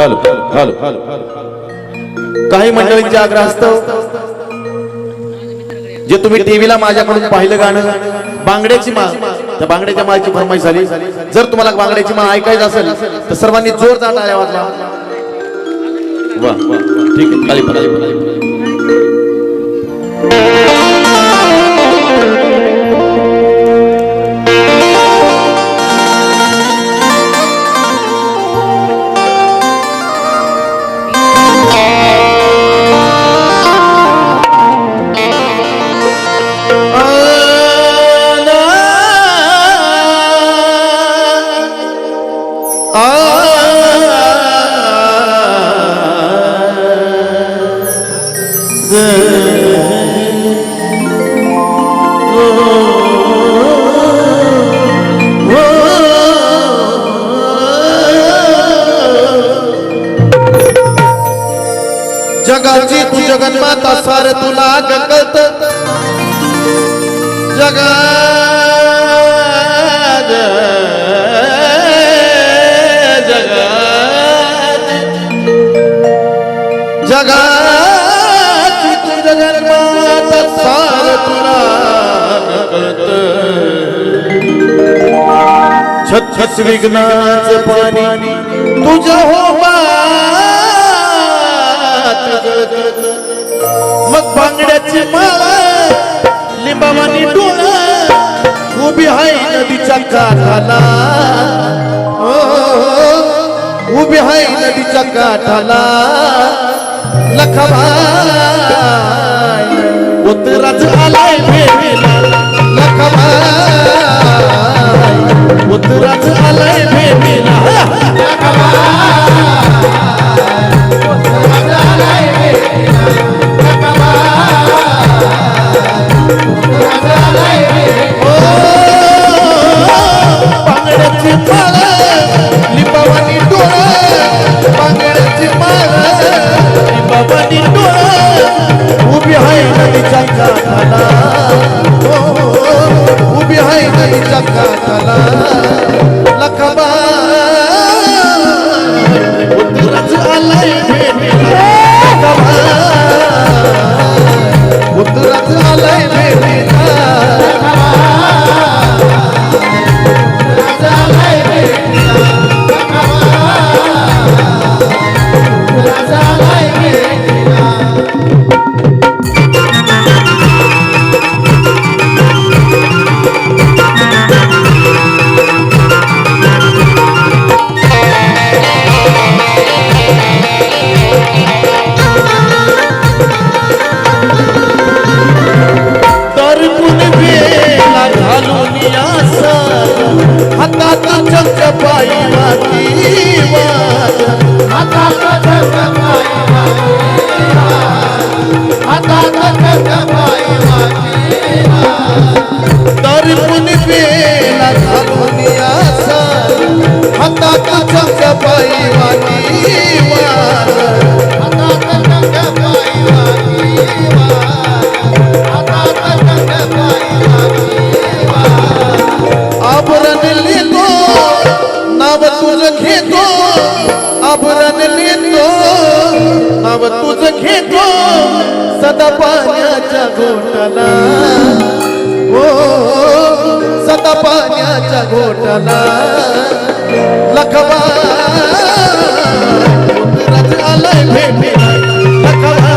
Hello hello काही मंडळींचे आग्रह असतं जे तुम्ही टीव्हीला माझ्याकडून पाहिलं गाणं बांगड्याची माळ त्या बांगड्याच्या माळची फरमाईश झाली. जर तुम्हाला बांगड्याची माळ ऐकायचं असेल तर सर्वांनी जोरदार टाळ्या वाजवा. वा वा ठीक आहे. जगाची तू जगन्माता सार तुला गकत जगा जगाची तू जगन्माता सार तुला गकत छत्तीस विघ्नाच पाणी. तुझ्या हो मग बांगड्याची माळा लिंबावानी डोळा उभी आहे नदीच्या काठाला. हो, उभी आहे नदीच्या काठाला. लखबाय उतराज आलाय भेटीला लखबाय उतराच आलाय भेटीला घेतो आभरण नेतो. नाव तुझ घेतो सदा पाण्याच्या घोटाला. हो सदा पाण्याच्या घोटाला. लखवा. उतरत आलाय भेटीला. लखवा.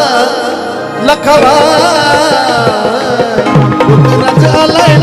लखवा. ऋतुराज आलाय